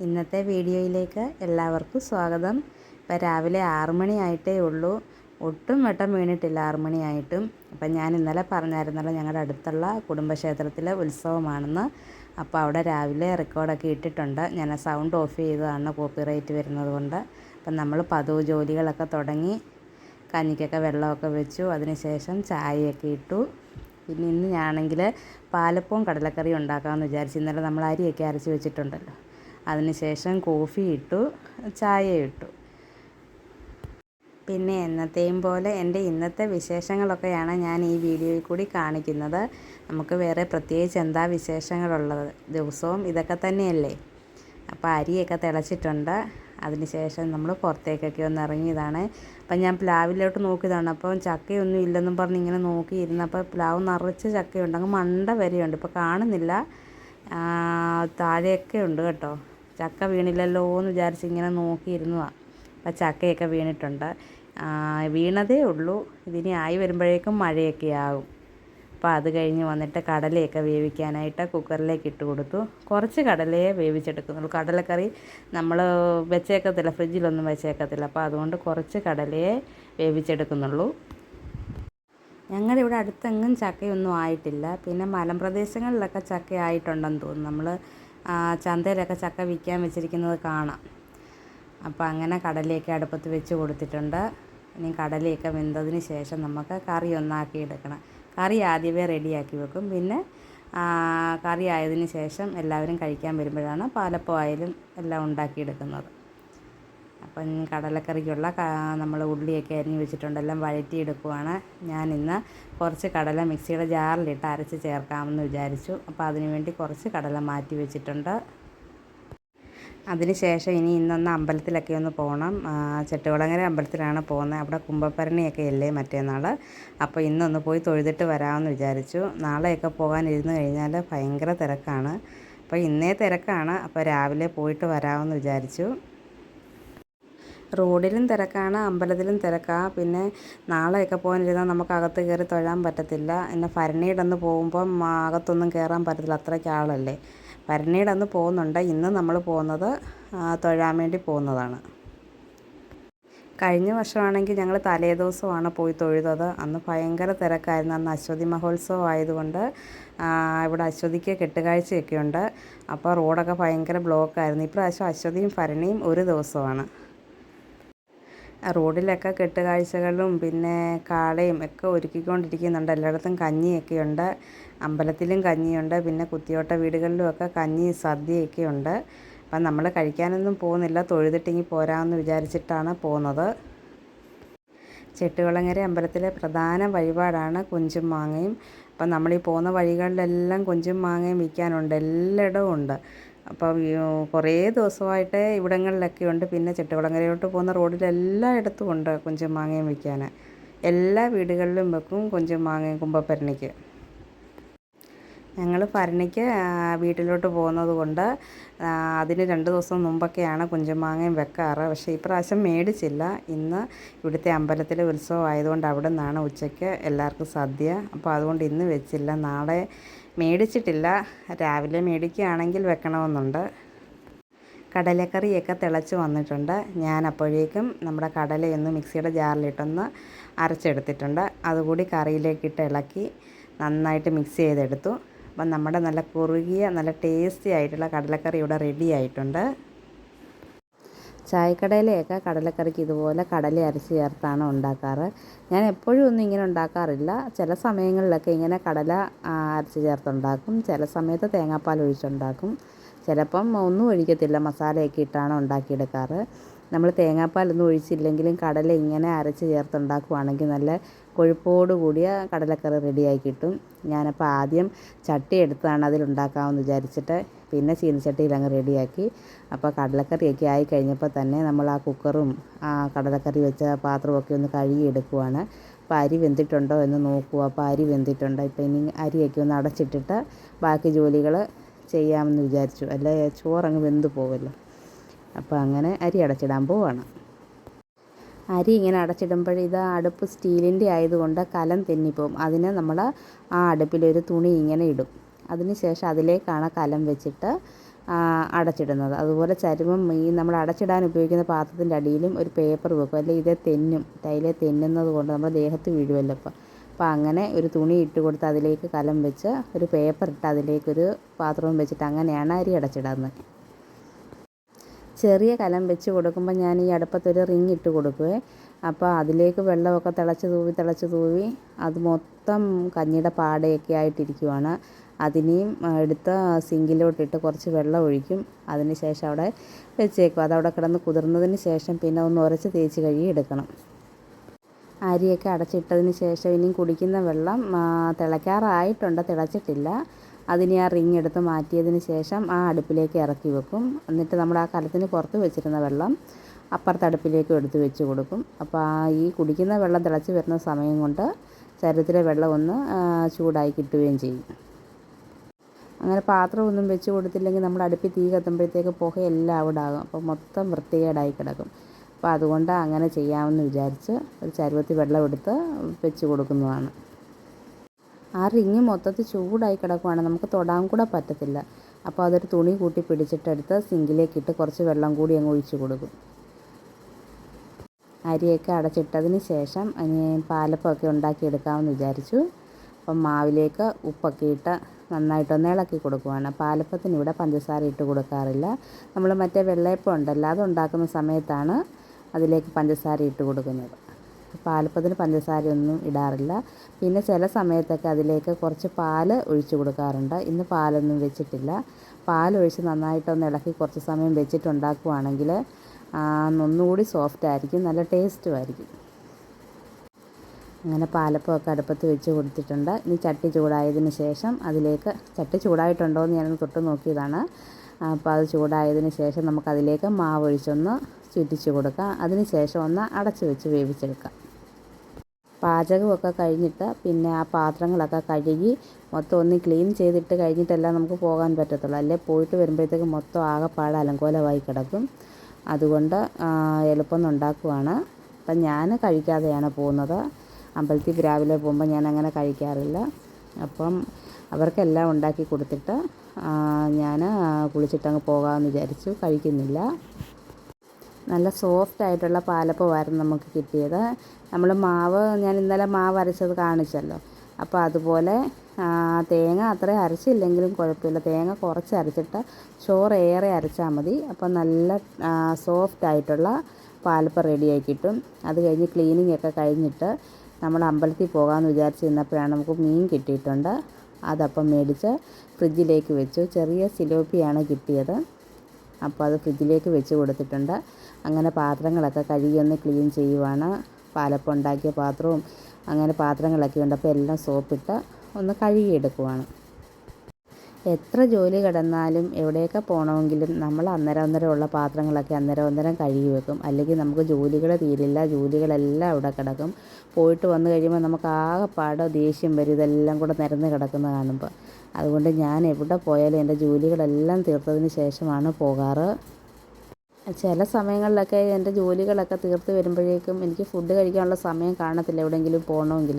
ഇന്നത്തെ വീഡിയോയിലേക്ക് എല്ലാവർക്കും സ്വാഗതം. ഇപ്പം രാവിലെ ആറ് മണിയായിട്ടേ ഉള്ളൂ. ഒട്ടും വെട്ടം വീണിട്ടില്ല ആറ് മണിയായിട്ടും. അപ്പം ഞാൻ ഇന്നലെ പറഞ്ഞായിരുന്നല്ലോ ഞങ്ങളുടെ അടുത്തുള്ള കുടുംബക്ഷേത്രത്തിലെ ഉത്സവമാണെന്ന്. അപ്പോൾ അവിടെ രാവിലെ റെക്കോർഡൊക്കെ ഇട്ടിട്ടുണ്ട്. ഞാൻ സൗണ്ട് ഓഫ് ചെയ്തതാണ് കോപ്പിറൈറ്റ് വരുന്നത് കൊണ്ട്. അപ്പം നമ്മൾ പതിവ് ജോലികളൊക്കെ തുടങ്ങി കഞ്ഞിക്കൊക്കെ വെള്ളമൊക്കെ വെച്ചു. അതിനുശേഷം ചായയൊക്കെ ഇട്ടു. പിന്നെ ഇന്ന് ഞാനാണെങ്കിൽ പാലപ്പവും കടലക്കറിയും ഉണ്ടാക്കാമെന്ന് വിചാരിച്ചു ഇന്നലെ നമ്മൾ അരിയൊക്കെ അരച്ച് വെച്ചിട്ടുണ്ടല്ലോ. അതിനുശേഷം കോഫി ഇട്ടു ചായ ഇട്ടു. പിന്നെ എന്നത്തെയും പോലെ എന്റെ ഇന്നത്തെ വിശേഷങ്ങളൊക്കെയാണ് ഞാൻ ഈ വീഡിയോയിൽ കൂടി കാണിക്കുന്നത്. നമുക്ക് വേറെ പ്രത്യേകിച്ച് എന്താ വിശേഷങ്ങളുള്ളത്? ദിവസവും ഇതൊക്കെ തന്നെയല്ലേ? അപ്പോൾ അരിയൊക്കെ തിളച്ചിട്ടുണ്ട്. അതിനുശേഷം നമ്മൾ പുറത്തേക്കൊക്കെ ഒന്ന് ഇറങ്ങിയതാണ്. അപ്പം ഞാൻ പ്ലാവിലോട്ട് നോക്കിയതാണ്. അപ്പം ചക്കയൊന്നും ഇല്ലെന്നും പറഞ്ഞ് ഇങ്ങനെ നോക്കിയിരുന്നപ്പോൾ പ്ലാവ് നിറച്ച് ചക്കയുണ്ട്. അങ്ങ് മണ്ട വരെയുണ്ട്. ഇപ്പോൾ കാണുന്നില്ല. താഴെയൊക്കെ ഉണ്ട് കേട്ടോ. ചക്ക വീണില്ലല്ലോ എന്ന് വിചാരിച്ച് ഇങ്ങനെ നോക്കിയിരുന്നതാണ് അപ്പം ചക്കയൊക്കെ വീണിട്ടുണ്ട്. വീണതേ ഉള്ളൂ. ഇതിനി ആയി വരുമ്പോഴേക്കും മഴയൊക്കെ ആകും. അപ്പോൾ അത് കഴിഞ്ഞ് വന്നിട്ട് കടലയൊക്കെ വേവിക്കാനായിട്ട് കുക്കറിലേക്ക് ഇട്ട് കൊടുത്തു. കുറച്ച് കടലയെ വേവിച്ചെടുക്കുന്നുള്ളൂ. കടലക്കറി നമ്മൾ വെച്ചേക്കത്തില്ല ഫ്രിഡ്ജിലൊന്നും വെച്ചേക്കത്തില്ല. അപ്പോൾ അതുകൊണ്ട് കുറച്ച് കടലയെ വേവിച്ചെടുക്കുന്നുള്ളൂ. ഞങ്ങളുടെ ഇവിടെ അടുത്തെങ്ങും ചക്കയൊന്നും ആയിട്ടില്ല. പിന്നെ മലമ്പ്രദേശങ്ങളിലൊക്കെ ചക്ക ആയിട്ടുണ്ടെന്ന് തോന്നുന്നു. നമ്മൾ ചന്തയിലൊക്കെ ചക്ക വിൽക്കാൻ വെച്ചിരിക്കുന്നത് കാണാം. അപ്പോൾ അങ്ങനെ കടലയൊക്കെ അടുപ്പത്ത് വെച്ച് കൊടുത്തിട്ടുണ്ട്. ഇനി കടലയൊക്കെ വെന്തതിന് ശേഷം നമുക്ക് കറി ഒന്നാക്കി എടുക്കണം. കറി ആദ്യമേ റെഡിയാക്കി വെക്കും. പിന്നെ കറി ആയതിന് ശേഷം എല്ലാവരും കഴിക്കാൻ വരുമ്പോഴാണ് പാലപ്പമായാലും എല്ലാം ഉണ്ടാക്കിയെടുക്കുന്നത് അപ്പം കടലക്കറിക്കുള്ള നമ്മൾ ഉള്ളിയൊക്കെ അരിഞ്ഞ് വെച്ചിട്ടുണ്ട്. എല്ലാം വഴറ്റിയെടുക്കുവാണ്. ഞാൻ ഇന്ന് കുറച്ച് കടല മിക്സിയുടെ ജാറിലിട്ട് അരച്ച് ചേർക്കാമെന്ന് വിചാരിച്ചു. അപ്പോൾ അതിന് വേണ്ടി കുറച്ച് കടല മാറ്റി വെച്ചിട്ടുണ്ട്. അതിനുശേഷം ഇനി ഇന്നൊന്ന് അമ്പലത്തിലൊക്കെ ഒന്ന് പോകണം. ചെട്ടുകുളങ്ങര അമ്പലത്തിലാണ് പോകുന്നത്. അവിടെ കുംഭഭരണിയൊക്കെ അല്ലേ മറ്റേന്നാൾ അപ്പോൾ ഇന്നൊന്ന് പോയി തൊഴുതിട്ട് വരാമെന്ന് വിചാരിച്ചു. നാളെയൊക്കെ പോകാൻ കഴിഞ്ഞാൽ ഭയങ്കര തിരക്കാണ്. അപ്പോൾ ഇന്നേ തിരക്കാണ്. അപ്പോൾ രാവിലെ പോയിട്ട് വരാമെന്ന് വിചാരിച്ചു. റോഡിലും തിരക്കാണ് അമ്പലത്തിലും തിരക്കാണ് പിന്നെ നാളെയൊക്കെ പോകാനിരുന്നാൽ നമുക്ക് അകത്ത് കയറി തൊഴാൻ പറ്റത്തില്ല. പിന്നെ ഭരണിയുടെ അന്ന് പോകുമ്പം അകത്തൊന്നും കയറാൻ പറ്റത്തില്ല. അത്രയ്ക്ക് ആളല്ലേ. ഭരണിയുടെ അന്ന് പോകുന്നുണ്ട്. ഇന്ന് നമ്മൾ പോകുന്നത് തൊഴാൻ വേണ്ടി പോകുന്നതാണ്. കഴിഞ്ഞ വർഷമാണെങ്കിൽ ഞങ്ങൾ തലേദിവസമാണ് പോയി തൊഴുതത്. അന്ന് ഭയങ്കര തിരക്കായിരുന്നു. അന്ന് അശ്വതി മഹോത്സവം ആയതുകൊണ്ട് ഇവിടെ അശ്വതിക്ക് കെട്ടുകാഴ്ചയൊക്കെ ഉണ്ട് അപ്പോൾ റോഡൊക്കെ ഭയങ്കര ബ്ലോക്കായിരുന്നു. ഇപ്രാവശ്യം അശ്വതിയും ഭരണിയും ഒരു ദിവസമാണ്. റോഡിലൊക്കെ കെട്ടുകാഴ്ചകളും പിന്നെ കാളയും ഒക്കെ ഒരുക്കിക്കൊണ്ടിരിക്കുന്നുണ്ട്. എല്ലായിടത്തും കഞ്ഞിയൊക്കെയുണ്ട് അമ്പലത്തിലും കഞ്ഞിയുണ്ട്. പിന്നെ കുത്തിയോട്ട വീടുകളിലുമൊക്കെ കഞ്ഞി സദ്യയൊക്കെ ഉണ്ട്. അപ്പം നമ്മൾ കഴിക്കാനൊന്നും പോകുന്നില്ല. തൊഴുതിട്ടിങ്ങി പോരാമെന്ന് വിചാരിച്ചിട്ടാണ് പോകുന്നത്. ചെട്ടുകുളങ്ങര അമ്പലത്തിലെ പ്രധാന വഴിപാടാണ് കുഞ്ചും മാങ്ങയും. അപ്പം നമ്മൾ ഈ പോകുന്ന വഴികളിലെല്ലാം കുഞ്ചും മാങ്ങയും വിൽക്കാനുണ്ട്. എല്ലായിടവും ഉണ്ട്. അപ്പം കുറേ ദിവസമായിട്ട് ഇവിടങ്ങളിലൊക്കെ ഉണ്ട്. പിന്നെ ചെട്ടുകുളങ്ങരയോട്ട് പോകുന്ന റോഡിൽ എല്ലായിടത്തും ഉണ്ട് കുഞ്ചൻ മാങ്ങയും വിൽക്കാൻ എല്ലാ വീടുകളിലും വെക്കും കുഞ്ചൻ മാങ്ങയും കുമ്പപ്പരണിക്ക് ഞങ്ങൾ ഭരണിക്ക് വീട്ടിലോട്ട് പോകുന്നത് കൊണ്ട് അതിന് രണ്ട് ദിവസം മുമ്പൊക്കെയാണ് കുഞ്ചുമാങ്ങയും വെക്കാറ്. പക്ഷേ ഇപ്രാവശ്യം മേടിച്ചില്ല. ഇന്ന് ഇവിടുത്തെ അമ്പലത്തിലെ ഉത്സവം ആയതുകൊണ്ട് അവിടെ നിന്നാണ് ഉച്ചയ്ക്ക് എല്ലാവർക്കും സദ്യ. അപ്പോൾ അതുകൊണ്ട് ഇന്ന് വെച്ചില്ല. നാളെ മേടിച്ചിട്ടില്ല. രാവിലെ മേടിക്കുകയാണെങ്കിൽ വെക്കണമെന്നുണ്ട്. കടലക്കറിയൊക്കെ തിളച്ച് വന്നിട്ടുണ്ട്. ഞാൻ അപ്പോഴേക്കും നമ്മുടെ കടലയൊന്ന് മിക്സിയുടെ ജാറിലിട്ടൊന്ന് അരച്ചെടുത്തിട്ടുണ്ട്. അതുകൂടി കറിയിലേക്കിട്ട് ഇളക്കി നന്നായിട്ട് മിക്സ് ചെയ്തെടുത്തു. അപ്പം നമ്മുടെ നല്ല കുറുകിയ നല്ല ടേസ്റ്റി ആയിട്ടുള്ള കടലക്കറി ഇവിടെ റെഡി ആയിട്ടുണ്ട്. ചായക്കടയിലെയൊക്കെ കടലക്കറിക്ക് ഇതുപോലെ കടല അരച്ച് ചേർത്താണ് ഉണ്ടാക്കാറ്. ഞാൻ എപ്പോഴും ഒന്നും ഇങ്ങനെ ഉണ്ടാക്കാറില്ല. ചില സമയങ്ങളിലൊക്കെ ഇങ്ങനെ കടല അരച്ച് ചേർത്തുണ്ടാക്കും. ചില സമയത്ത് തേങ്ങാപ്പാൽ ഒഴിച്ചുണ്ടാക്കും. ചിലപ്പം ഒന്നും ഒഴിക്കത്തില്ല. മസാലയൊക്കെ ഇട്ടാണ് ഉണ്ടാക്കിയെടുക്കാറ്. നമ്മൾ തേങ്ങാപ്പാലൊന്നും ഒഴിച്ചില്ലെങ്കിലും കടല ഇങ്ങനെ അരച്ച് ചേർത്തുണ്ടാക്കുവാണെങ്കിൽ നല്ല കൊഴുപ്പോട് കൂടിയ കടലക്കറി റെഡിയായി കിട്ടും. ഞാനപ്പോൾ ആദ്യം ചട്ടി എടുത്താണ് അതിലുണ്ടാക്കാമെന്ന് വിചാരിച്ചിട്ട് പിന്നെ ചീനച്ചട്ടിയിൽ അങ്ങ് റെഡിയാക്കി. അപ്പോൾ കടലക്കറിയൊക്കെ ആയി കഴിഞ്ഞപ്പോൾ തന്നെ നമ്മൾ ആ കുക്കറും ആ കടലക്കറി വെച്ച പാത്രമൊക്കെ ഒന്ന് കഴുകി എടുക്കുവാണ് അപ്പോൾ അരി വെന്തിട്ടുണ്ടോ എന്ന് നോക്കുക അപ്പോൾ അരി വെന്തിട്ടുണ്ടോ. ഇപ്പോൾ ഇനി അരിയൊക്കെ ഒന്ന് അടച്ചിട്ടിട്ട് ബാക്കി ജോലികൾ ചെയ്യാമെന്ന് വിചാരിച്ചു. അല്ലെ? ചോറങ്ങ് വെന്ത് പോകുമല്ലോ അപ്പോൾ അങ്ങനെ അരി അടച്ചിടാൻ പോവാണ്. അരി ഇങ്ങനെ അടച്ചിടുമ്പോൾ ഇത് അടുപ്പ് സ്റ്റീലിന്റെ ആയതുകൊണ്ട് കലം തെന്നിപ്പോവും. അതിന് നമ്മൾ ആ അടുപ്പിലൊരു തുണി ഇങ്ങനെ ഇടും. അതിനുശേഷം അതിലേക്കാണ് കലം വെച്ചിട്ട് അടച്ചിടുന്നത്. അതുപോലെ ചരുമം ഈ നമ്മൾ അടച്ചിടാൻ ഉപയോഗിക്കുന്ന പാത്രത്തിന്റെ അടിയിലും ഒരു പേപ്പർ വെക്കും. അല്ലെങ്കിൽ ഇതേ തെന്നും ടൈലെ തെന്നുന്നത് കൊണ്ട് നമ്മുടെ ദേഹത്ത് വീഴുമല്ലോ അപ്പോൾ അപ്പോൾ അങ്ങനെ ഒരു തുണി ഇട്ട് കൊടുത്ത് അതിലേക്ക് കലം വെച്ച് ഒരു പേപ്പർ ഇട്ട് അതിലേക്കൊരു പാത്രവും വെച്ചിട്ട് അങ്ങനെയാണ് അരി അടച്ചിടുന്നത് ചെറിയ കലം വെച്ച് കൊടുക്കുമ്പോൾ ഞാൻ ഈ അടുപ്പത്തൊരു റിങ് ഇട്ട് കൊടുക്കുവേ. അപ്പോൾ അതിലേക്ക് വെള്ളമൊക്കെ തിളച്ച് തൂവി തിളച്ച് തൂവി അത് മൊത്തം കഞ്ഞിയുടെ പാടയൊക്കെ ആയിട്ടിരിക്കുവാണ്. അതിനെയും എടുത്ത് സിങ്കിലോട്ടിട്ട് കുറച്ച് വെള്ളം ഒഴിക്കും. അതിന് ശേഷം അവിടെ വെച്ചേക്കും. അതവിടെ കിടന്ന് കുതിർന്നതിന് ശേഷം പിന്നെ ഒന്ന് ഉരച്ച് തേച്ച് കഴുകി എടുക്കണം. അരിയൊക്കെ അടച്ചിട്ടതിന് ശേഷം ഇനിയും കുടിക്കുന്ന വെള്ളം തിളയ്ക്കാറായിട്ടുണ്ട്. തിളച്ചിട്ടില്ല. അതിനെ ആ റിങ് എടുത്ത് മാറ്റിയതിന് ശേഷം ആ അടുപ്പിലേക്ക് ഇറക്കി വെക്കും. എന്നിട്ട് നമ്മൾ ആ കലത്തിന് പുറത്ത് വെച്ചിരുന്ന വെള്ളം അപ്പുറത്തെ അടുപ്പിലേക്കും എടുത്ത് വെച്ച് കൊടുക്കും. അപ്പോൾ ആ ഈ കുടിക്കുന്ന വെള്ളം തിളച്ച് വരുന്ന സമയം കൊണ്ട് ശരീരത്തിലെ വെള്ളം ഒന്ന് ചൂടായി കിട്ടുകയും ചെയ്യും. അങ്ങനെ പാത്രമൊന്നും വെച്ച് കൊടുത്തില്ലെങ്കിൽ നമ്മൾ അടുപ്പിൽ തീ കത്തുമ്പോഴത്തേക്ക് പുകയെല്ലാം അവിടെ ആകും. അപ്പോൾ മൊത്തം വൃത്തികേടായി കിടക്കും. അപ്പോൾ അതുകൊണ്ട് അങ്ങനെ ചെയ്യാമെന്ന് വിചാരിച്ച് ഒരു ചരുവത്തിൽ വെള്ളം എടുത്ത് വെച്ച് കൊടുക്കുന്നതാണ്. ആ റിങ് മൊത്തത്തിൽ ചൂടായി കിടക്കുവാണ്. നമുക്ക് തൊടാൻ കൂടെ പറ്റത്തില്ല. അപ്പോൾ അതൊരു തുണി കൂട്ടി പിടിച്ചിട്ടെടുത്ത് സിങ്കിലേക്കിട്ട് കുറച്ച് വെള്ളം കൂടി അങ്ങ് ഒഴിച്ചു കൊടുക്കും. അരിയൊക്കെ അടച്ചിട്ടതിന് ശേഷം പാലപ്പമൊക്കെ ഉണ്ടാക്കിയെടുക്കാമെന്ന് വിചാരിച്ചു. അപ്പം മാവിലേക്ക് ഉപ്പൊക്കെ ഇട്ട് നന്നായിട്ടൊന്ന് ഇളക്കി കൊടുക്കുവാണ്. പാലപ്പത്തിന് ഇവിടെ പഞ്ചസാര ഇട്ട് കൊടുക്കാറില്ല. നമ്മൾ മറ്റേ വെള്ളയപ്പം ഉണ്ടല്ലോ അത് ഉണ്ടാക്കുന്ന സമയത്താണ് അതിലേക്ക് പഞ്ചസാര ഇട്ട് കൊടുക്കുന്നത്. പാലപ്പത്തിന് പഞ്ചസാരയൊന്നും ഇടാറില്ല. പിന്നെ ചില സമയത്തൊക്കെ അതിലേക്ക് കുറച്ച് പാൽ ഒഴിച്ചു കൊടുക്കാറുണ്ട്. ഇന്ന് പാലൊന്നും വെച്ചിട്ടില്ല. പാലൊഴിച്ച് നന്നായിട്ടൊന്ന് ഇളക്കി കുറച്ച് സമയം വെച്ചിട്ടുണ്ടാക്കുവാണെങ്കിൽ ഒന്നുകൂടി സോഫ്റ്റ് ആയിരിക്കും. നല്ല ടേസ്റ്റും ആയിരിക്കും. അങ്ങനെ പാലപ്പമൊക്കെ അടുപ്പത്ത് വെച്ച് കൊടുത്തിട്ടുണ്ട്. ഇനി ചട്ടി ചൂടായതിന് ശേഷം അതിലേക്ക് ചട്ടി ചൂടായിട്ടുണ്ടോ എന്ന് ഞാനൊന്ന് തൊട്ട് നോക്കിയതാണ്. അപ്പോൾ അത് ചൂടായതിന് ശേഷം നമുക്കതിലേക്ക് മാവ് ഒഴിച്ചൊന്ന് ചുറ്റിച്ച് കൊടുക്കാം. അതിന് ശേഷം ഒന്ന് അടച്ച് വെച്ച് വേവിച്ചെടുക്കാം. പാചകമൊക്കെ കഴിഞ്ഞിട്ട് പിന്നെ ആ പാത്രങ്ങളൊക്കെ കഴുകി മൊത്തം ഒന്ന് ക്ലീൻ ചെയ്തിട്ട് കഴിഞ്ഞിട്ടല്ല നമുക്ക് പോകാൻ പറ്റത്തുള്ളൂ. അല്ലേ? പോയിട്ട് വരുമ്പോഴത്തേക്ക് മൊത്തം ആകെപ്പാട് അലങ്കോലമായി കിടക്കും. അതുകൊണ്ട് എളുപ്പം ഉണ്ടാക്കുവാണ്. അപ്പം ഞാൻ കഴിക്കാതെയാണ് പോകുന്നത്. അമ്പലത്തിൽ രാവിലെ പോകുമ്പോൾ ഞാൻ അങ്ങനെ കഴിക്കാറില്ല. അപ്പം അവർക്കെല്ലാം ഉണ്ടാക്കി കൊടുത്തിട്ട് ഞാൻ കുളിച്ചിട്ടങ്ങ് പോകാമെന്ന് വിചാരിച്ചു. കഴിക്കുന്നില്ല. നല്ല സോഫ്റ്റ് ആയിട്ടുള്ള പാലപ്പമായിരുന്നു നമുക്ക് കിട്ടിയത്. നമ്മൾ മാവ് ഞാൻ ഇന്നലെ മാവ് അരച്ചത് കാണിച്ചല്ലോ. അപ്പോൾ അതുപോലെ തേങ്ങ അത്രയും അരച്ചില്ലെങ്കിലും കുഴപ്പമില്ല. തേങ്ങ കുറച്ച് അരച്ചിട്ട് ചോറ് ഏറെ അരച്ചാൽ മതി. അപ്പോൾ നല്ല സോഫ്റ്റ് ആയിട്ടുള്ള പാലപ്പം റെഡിയായി കിട്ടും. അത് കഴിഞ്ഞ് ക്ലീനിങ് ഒക്കെ കഴിഞ്ഞിട്ട് നമ്മൾ അമ്പലത്തിൽ പോകാമെന്ന് വിചാരിച്ച് നിന്നപ്പോഴാണ് നമുക്ക് മീൻ കിട്ടിയിട്ടുണ്ട്. അതപ്പം മേടിച്ച് ഫ്രിഡ്ജിലേക്ക് വെച്ചു. ചെറിയ സിലോപ്പിയാണ് കിട്ടിയത്. അപ്പോൾ അത് ഫ്രിഡ്ജിലേക്ക് വെച്ച് കൊടുത്തിട്ടുണ്ട്. അങ്ങനെ പാത്രങ്ങളൊക്കെ കഴുകി ഒന്ന് ക്ലീൻ ചെയ്യുവാണ്. പാലപ്പം ഉണ്ടാക്കിയ പാത്രവും അങ്ങനെ പാത്രങ്ങളൊക്കെ ഉണ്ട്. അപ്പോൾ എല്ലാം സോപ്പിട്ട് ഒന്ന് കഴുകിയെടുക്കുവാണ്. എത്ര ജോലി കിടന്നാലും എവിടെയൊക്കെ പോകണമെങ്കിലും നമ്മൾ അന്നേരം അന്നേരം ഉള്ള പാത്രങ്ങളൊക്കെ അന്നേരം അന്നേരം കഴുകി വെക്കും. അല്ലെങ്കിൽ നമുക്ക് ജോലികൾ തീരില്ല ജോലികളെല്ലാം അവിടെ കിടക്കും. പോയിട്ട് വന്നു കഴിയുമ്പോൾ നമുക്ക് ആകെപ്പാടെ ദേഷ്യം വരും. ഇതെല്ലാം കൂടെ നിരന്ന് കിടക്കുന്ന കാണുമ്പോൾ. അതുകൊണ്ട് ഞാൻ എവിടെ പോയാലും എന്റെ ജോലികളെല്ലാം തീർത്തതിന് ശേഷമാണ് പോകാറ്. ചില സമയങ്ങളിലൊക്കെ എന്റെ ജോലികളൊക്കെ തീർത്ത് വരുമ്പോഴേക്കും എനിക്ക് ഫുഡ് കഴിക്കാനുള്ള സമയം കാണത്തില്ല എവിടെയെങ്കിലും പോകണമെങ്കിൽ.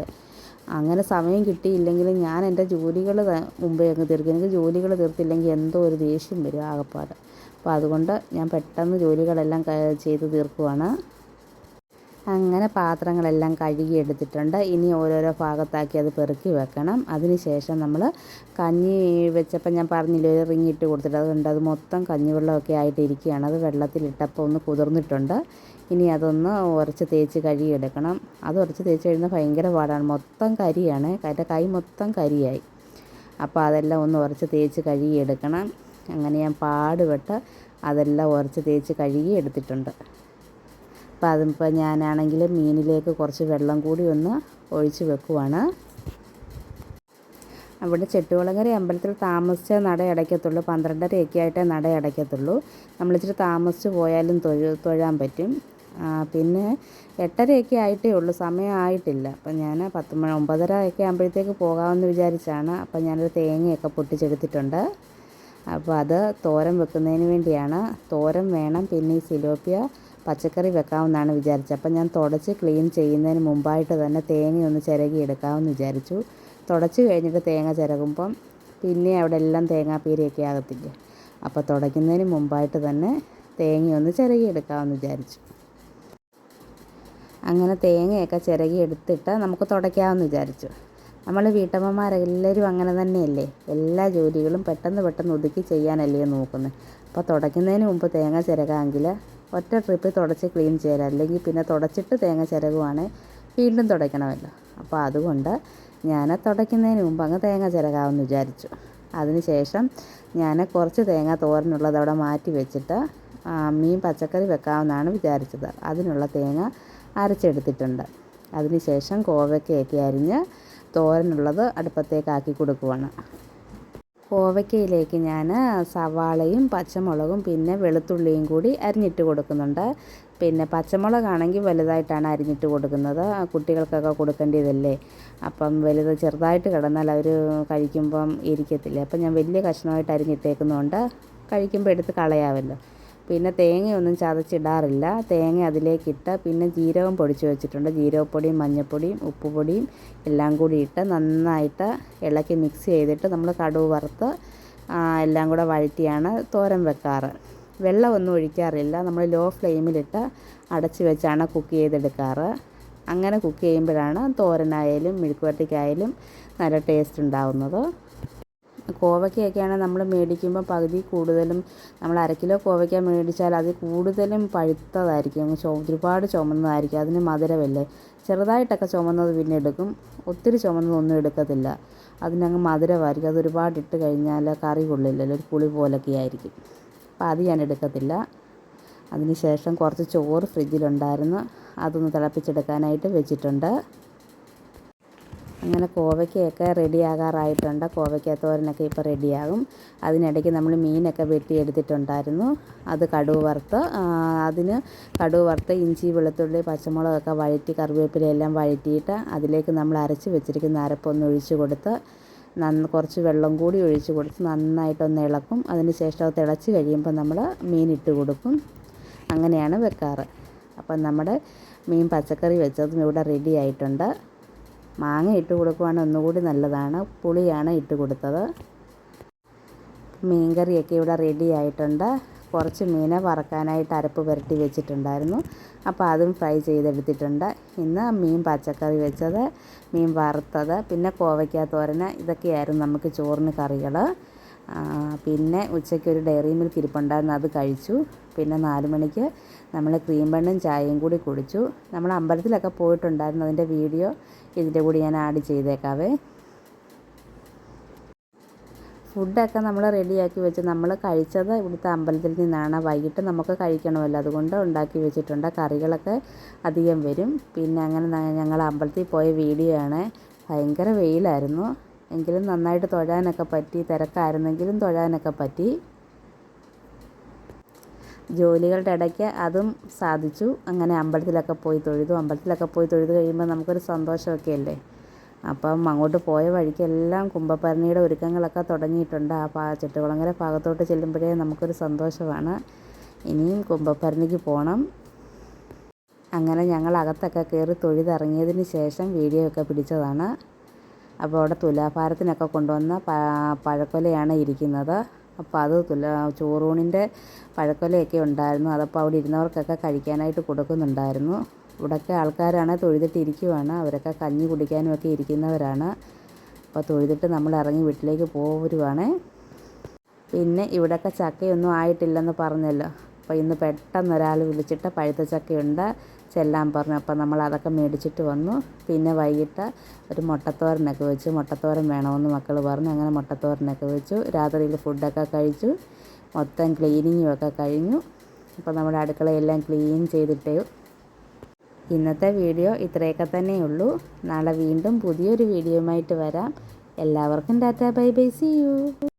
അങ്ങനെ സമയം കിട്ടിയില്ലെങ്കിൽ ഞാൻ എന്റെ ജോലികൾ മുമ്പേ അങ്ങ് തീർക്കും. എനിക്ക് ജോലികൾ തീർത്തില്ലെങ്കിൽ എന്തോ ഒരു ദേഷ്യം വരും ആകെപ്പാട്. അപ്പോൾ അതുകൊണ്ട് ഞാൻ പെട്ടെന്ന് ജോലികളെല്ലാം ചെയ്ത് തീർക്കുവാണ്. അങ്ങനെ പാത്രങ്ങളെല്ലാം കഴുകി എടുത്തിട്ടുണ്ട് ഇനി ഓരോരോ ഭാഗത്താക്കി അത് പെറുക്കി വെക്കണം. അതിനുശേഷം നമ്മൾ കഞ്ഞി വെച്ചപ്പോൾ ഞാൻ പറഞ്ഞില്ലേ ഒരു റിങ് ഇട്ട് കൊടുത്തിട്ട് അതുകൊണ്ട് അത് മൊത്തം കഞ്ഞിവെള്ളമൊക്കെ ആയിട്ട് ഇരിക്കുകയാണ്. അത് വെള്ളത്തിലിട്ടപ്പോൾ ഒന്ന് കുതിർന്നിട്ടുണ്ട്. ഇനി അതൊന്ന് ഉരച്ച് തേച്ച് കഴുകിയെടുക്കണം. അത് ഉരച്ച് തേച്ച് കഴിഞ്ഞാൽ ഭയങ്കര പാടാണ്. മൊത്തം കരിയാണ്. അതിന്റെ കൈ മൊത്തം കരിയായി. അപ്പോൾ അതെല്ലാം ഒന്ന് ഉരച്ച് തേച്ച് കഴുകിയെടുക്കണം. അങ്ങനെ ഞാൻ പാടുപെട്ട് അതെല്ലാം ഉരച്ച് തേച്ച് കഴുകി എടുത്തിട്ടുണ്ട് അപ്പോൾ അതിപ്പോൾ ഞാനാണെങ്കിൽ മീനിലേക്ക് കുറച്ച് വെള്ളം കൂടി ഒന്ന് ഒഴിച്ച് വെക്കുവാണ്. അവിടെ ചെട്ടുകുളങ്ങര അമ്പലത്തിൽ താമസിച്ച നട അടയ്ക്കത്തുള്ളൂ. പന്ത്രണ്ടരയൊക്കെ ആയിട്ടേ നട അടയ്ക്കത്തുള്ളൂ. നമ്മളിച്ചിരി താമസിച്ച് പോയാലും തൊഴ തൊഴാൻ പറ്റും. പിന്നെ എട്ടരയൊക്കെ ആയിട്ടേ ഉള്ളൂ. സമയമായിട്ടില്ല അപ്പം ഞാൻ പത്ത് മണി ഒമ്പതര ഒക്കെ ആകുമ്പോഴത്തേക്ക് പോകാമെന്ന് വിചാരിച്ചാണ്. അപ്പം ഞാനൊരു തേങ്ങയൊക്കെ പൊട്ടിച്ചെടുത്തിട്ടുണ്ട്. അപ്പോൾ അത് തോരം വെക്കുന്നതിന് വേണ്ടിയാണ്. തോരം വേണം പിന്നെ ഈ സിലോപ്പിയ പച്ചക്കറി വെക്കാമെന്നാണ് വിചാരിച്ചത്. അപ്പം ഞാൻ തുടച്ച് ക്ലീൻ ചെയ്യുന്നതിന് മുമ്പായിട്ട് തന്നെ തേങ്ങ ഒന്ന് ചിരകി എടുക്കാമെന്ന് വിചാരിച്ചു. തുടച്ച് കഴിഞ്ഞിട്ട് തേങ്ങ ചിരകുമ്പം പിന്നെ അവിടെ എല്ലാം തേങ്ങാപ്പീരയൊക്കെ ആകത്തില്ലേ? അപ്പോൾ തുടയ്ക്കുന്നതിന് മുമ്പായിട്ട് തന്നെ തേങ്ങ ഒന്ന് ചിരകി എടുക്കാമെന്ന് വിചാരിച്ചു. അങ്ങനെ തേങ്ങയൊക്കെ ചിരകി എടുത്തിട്ട് നമുക്ക് തുടയ്ക്കാമെന്ന് വിചാരിച്ചു. നമ്മൾ വീട്ടമ്മമാരെല്ലാവരും അങ്ങനെ തന്നെയല്ലേ? എല്ലാ ജോലികളും പെട്ടെന്ന് പെട്ടെന്ന് ഒതുക്കി ചെയ്യാനല്ലേ നോക്കുന്നത്? അപ്പോൾ തുടയ്ക്കുന്നതിന് മുമ്പ് തേങ്ങ ചിരകാമെങ്കിൽ ഒറ്റ ട്രിപ്പിൽ തുടച്ച് ക്ലീൻ ചെയ്യാൻ അല്ലെങ്കിൽ പിന്നെ തുടച്ചിട്ട് തേങ്ങ ചിരകുവാണ് വീണ്ടും തുടയ്ക്കണമല്ലോ. അപ്പോൾ അതുകൊണ്ട് ഞാൻ തുടയ്ക്കുന്നതിന് മുമ്പ് അങ്ങ് തേങ്ങ ചിരകാമെന്ന് വിചാരിച്ചു. അതിന് ശേഷം ഞാൻ കുറച്ച് തേങ്ങ തോരനുള്ളത് അവിടെ മാറ്റി വെച്ചിട്ട് മീൻ പച്ചക്കറി വെക്കാമെന്നാണ് വിചാരിച്ചത്. അതിനുള്ള തേങ്ങ അരച്ചെടുത്തിട്ടുണ്ട്. അതിന് ശേഷം കോവയ്ക്കയൊക്കെ അരിഞ്ഞ് തോരനുള്ളത് അടുപ്പത്തേക്കാക്കി കൊടുക്കുവാണ്. കോവയ്ക്കയിലേക്ക് ഞാൻ സവാളയും പച്ചമുളകും പിന്നെ വെളുത്തുള്ളിയും കൂടി അരിഞ്ഞിട്ട് കൊടുക്കുന്നുണ്ട്. പിന്നെ പച്ചമുളകാണെങ്കിൽ വലുതായിട്ടാണ് അരിഞ്ഞിട്ട് കൊടുക്കുന്നത്. കുട്ടികൾക്കൊക്കെ കൊടുക്കേണ്ടതല്ലേ? അപ്പം വലുത് ചെറുതായിട്ട് കിടന്നാൽ അവർ കഴിക്കുമ്പം ഇരിക്കത്തില്ല? അപ്പം ഞാൻ വലിയ കഷ്ണമായിട്ട് അരിഞ്ഞിട്ടേക്കുന്നതുകൊണ്ട് കഴിക്കുമ്പോൾ എടുത്ത് കളയാമല്ലോ. പിന്നെ തേങ്ങയൊന്നും ചതച്ചിടാറില്ല. തേങ്ങ അതിലേക്കിട്ട് പിന്നെ ജീരകം പൊടിച്ച് വെച്ചിട്ടുണ്ട്. ജീരകപ്പൊടിയും മഞ്ഞൾപ്പൊടിയും ഉപ്പുപൊടിയും എല്ലാം കൂടി ഇട്ട് നന്നായിട്ട് ഇളക്കി മിക്സ് ചെയ്തിട്ട് നമ്മൾ കടുവ് വറുത്ത് എല്ലാം കൂടെ വഴറ്റിയാണ് തോരൻ വെക്കാറ്. വെള്ളമൊന്നും ഒഴിക്കാറില്ല. നമ്മൾ ലോ ഫ്ലെയിമിലിട്ട് അടച്ച് വെച്ചാണ് കുക്ക് ചെയ്തെടുക്കാറ്. അങ്ങനെ കുക്ക് ചെയ്യുമ്പോഴാണ് തോരനായാലും മെഴുക്കുവരട്ടിക്കായാലും നല്ല ടേസ്റ്റ് ഉണ്ടാവുന്നത്. കോവയ്ക്കയൊക്കെയാണ് നമ്മൾ മേടിക്കുമ്പോൾ പകുതി കൂടുതലും നമ്മൾ അരക്കിലോ കിലോ കോവയ്ക്ക മേടിച്ചാൽ അത് കൂടുതലും പഴുത്തതായിരിക്കും. ഒരുപാട് ചുമന്നതായിരിക്കും. അതിന് മധുരമല്ലേ? ചെറുതായിട്ടൊക്കെ ചുമന്നത് പിന്നെ എടുക്കും. ഒത്തിരി ചുമന്നതൊന്നും എടുക്കത്തില്ല. അതിനങ്ങ് മധുരമായിരിക്കും. അത് ഒരുപാട് ഇട്ട് കഴിഞ്ഞാൽ കറി കൊള്ളില്ലല്ലോ. ഒരു പുളി പോലൊക്കെ ആയിരിക്കും. അപ്പോൾ അത് ഞാൻ എടുക്കത്തില്ല. അതിന് ശേഷം കുറച്ച് ചോറ് ഫ്രിഡ്ജിലുണ്ടായിരുന്നു. അതൊന്ന് തിളപ്പിച്ചെടുക്കാനായിട്ട് വെച്ചിട്ടുണ്ട്. അങ്ങനെ കോവയ്ക്കയൊക്കെ റെഡിയാകാറായിട്ടുണ്ട്. കോവയ്ക്ക തോരനൊക്കെ ഇപ്പോൾ റെഡിയാകും. അതിനിടയ്ക്ക് നമ്മൾ മീനൊക്കെ വെട്ടിയെടുത്തിട്ടുണ്ടായിരുന്നു. അത് കടുവ് വറുത്ത് അതിന് കടുവ് വറുത്ത് ഇഞ്ചി വെളുത്തുള്ളി പച്ചമുളകൊക്കെ വഴറ്റി കറിവേപ്പിലയെല്ലാം വഴറ്റിയിട്ട് അതിലേക്ക് നമ്മൾ അരച്ച് വെച്ചിരിക്കുന്ന അരപ്പൊന്ന് ഒഴിച്ച് കൊടുത്ത് നന്ന് കുറച്ച് വെള്ളം കൂടി ഒഴിച്ച് കൊടുത്ത് നന്നായിട്ടൊന്ന് ഇളക്കും. അതിന് ശേഷം അത് തിളച്ച് കഴിയുമ്പോൾ നമ്മൾ മീൻ കൊടുക്കും. അങ്ങനെയാണ് വെക്കാറ്. അപ്പം നമ്മുടെ മീൻ പച്ചക്കറി വെച്ചതും ഇവിടെ റെഡി ആയിട്ടുണ്ട് മാങ്ങ ഇട്ട് കൊടുക്കുവാണെങ്കിൽ ഒന്നുകൂടി നല്ലതാണ്. പുളിയാണ് ഇട്ട് കൊടുത്തത്. മീൻകറിയൊക്കെ ഇവിടെ റെഡി ആയിട്ടുണ്ട്. കുറച്ച് മീനെ വറക്കാനായിട്ട് അരപ്പ് പുരട്ടി വെച്ചിട്ടുണ്ടായിരുന്നു. അപ്പോൾ അതും ഫ്രൈ ചെയ്തെടുത്തിട്ടുണ്ട്. ഇന്ന് മീൻ പച്ചക്കറി വെച്ചത് മീൻ വറുത്തത് പിന്നെ കോവയ്ക്ക ഇതൊക്കെയായിരുന്നു നമുക്ക് ചോറിന് കറികൾ പിന്നെ ഉച്ചയ്ക്ക് ഒരു ഡയറി മിൽക്ക് ഇരിപ്പുണ്ടായിരുന്നു അത് കഴിച്ചു. പിന്നെ നാല് മണിക്ക് നമ്മൾ ക്രീം ബണ്ണും ചായയും കൂടി കുടിച്ചു. നമ്മൾ അമ്പലത്തിലൊക്കെ പോയിട്ടുണ്ടായിരുന്നു അതിന്റെ വീഡിയോ. ഇതിന്റെ കൂടി ഞാൻ ആഡ് ചെയ്തേക്കാവേ. ഫുഡൊക്കെ നമ്മൾ റെഡിയാക്കി വെച്ച് നമ്മൾ കഴിച്ചത് ഇവിടുത്തെ അമ്പലത്തിൽ നിന്നാണ്. വൈകിട്ട് നമുക്ക് കഴിക്കണമല്ലോ. അതുകൊണ്ട് ഉണ്ടാക്കി വെച്ചിട്ടുണ്ട്. കറികളൊക്കെ അധികം വരും. പിന്നെ അങ്ങനെ ഞങ്ങൾ അമ്പലത്തിൽ പോയ വീഡിയോ ആണ്. ഭയങ്കര വെയിലായിരുന്നു. എങ്കിലും നന്നായിട്ട് തൊഴാനൊക്കെ പറ്റി തിരക്കായിരുന്നെങ്കിലും തൊഴാനൊക്കെ പറ്റി. ജോലികളുടെ ഇടയ്ക്ക് അതും സാധിച്ചു. അങ്ങനെ അമ്പലത്തിലൊക്കെ പോയി തൊഴുതു. അമ്പലത്തിലൊക്കെ പോയി തൊഴുത് കഴിയുമ്പോൾ നമുക്കൊരു സന്തോഷമൊക്കെ അല്ലേ അപ്പം അങ്ങോട്ട് പോയ വഴിക്കെല്ലാം കുംഭഭരണിയുടെ ഒരുക്കങ്ങളൊക്കെ തുടങ്ങിയിട്ടുണ്ട്. ആ പാ ചെട്ടുകുളങ്ങര ഭാഗത്തോട്ട് ചെല്ലുമ്പോഴേ നമുക്കൊരു സന്തോഷമാണ്. ഇനിയും കുംഭഭരണിക്ക് പോകണം അങ്ങനെ ഞങ്ങൾ അകത്തൊക്കെ കയറി തൊഴുതിറങ്ങിയതിന് ശേഷം വീഡിയോ ഒക്കെ പിടിച്ചതാണ്. അപ്പോൾ അവിടെ തുലാഭാരത്തിനൊക്കെ കൊണ്ടുവന്ന പഴക്കൊലയാണ് ഇരിക്കുന്നത്. അപ്പോൾ അത് തുല ചോറൂണിന്റെ പഴക്കൊലയൊക്കെ ഉണ്ടായിരുന്നു. അതപ്പോൾ അവിടെ ഇരുന്നവർക്കൊക്കെ കഴിക്കാനായിട്ട് കൊടുക്കുന്നുണ്ടായിരുന്നു. ഇവിടെയൊക്കെ ആൾക്കാരാണ് തൊഴുതിട്ട് ഇരിക്കുവാണ് അവരൊക്കെ കഞ്ഞി കുടിക്കാനുമൊക്കെ ഇരിക്കുന്നവരാണ്. അപ്പോൾ തൊഴുതിട്ട് നമ്മൾ ഇറങ്ങി വീട്ടിലേക്ക് പോരുവാണേ. പിന്നെ ഇവിടെയൊക്കെ ചക്കയൊന്നും ആയിട്ടില്ലെന്ന് പറഞ്ഞല്ലോ. അപ്പോൾ ഇന്ന് പെട്ടെന്ന് ഒരാൾ വിളിച്ചിട്ട് പഴുത്ത ചക്കയുണ്ട്. ചെല്ലാൻ പറഞ്ഞു. അപ്പോൾ നമ്മൾ അതൊക്കെ മേടിച്ചിട്ട് വന്നു. പിന്നെ വൈകിട്ട് ഒരു മുട്ടത്തോരനൊക്കെ വെച്ചു. മുട്ടത്തോരൻ വേണമെന്ന് മക്കൾ പറഞ്ഞു. അങ്ങനെ മുട്ടത്തോരനൊക്കെ വെച്ചു. രാത്രിയിൽ ഫുഡൊക്കെ കഴിച്ചു. മൊത്തം ക്ലീനിങ്ങും ഒക്കെ കഴിഞ്ഞു. അപ്പോൾ നമ്മുടെ അടുക്കളയെല്ലാം ക്ലീൻ ചെയ്തിട്ടേ ഇന്നത്തെ വീഡിയോ ഇത്രയൊക്കെ തന്നെയുള്ളൂ നാളെ വീണ്ടും പുതിയൊരു വീഡിയോയുമായിട്ട് വരാം. എല്ലാവർക്കും tata. Bye bye. See you.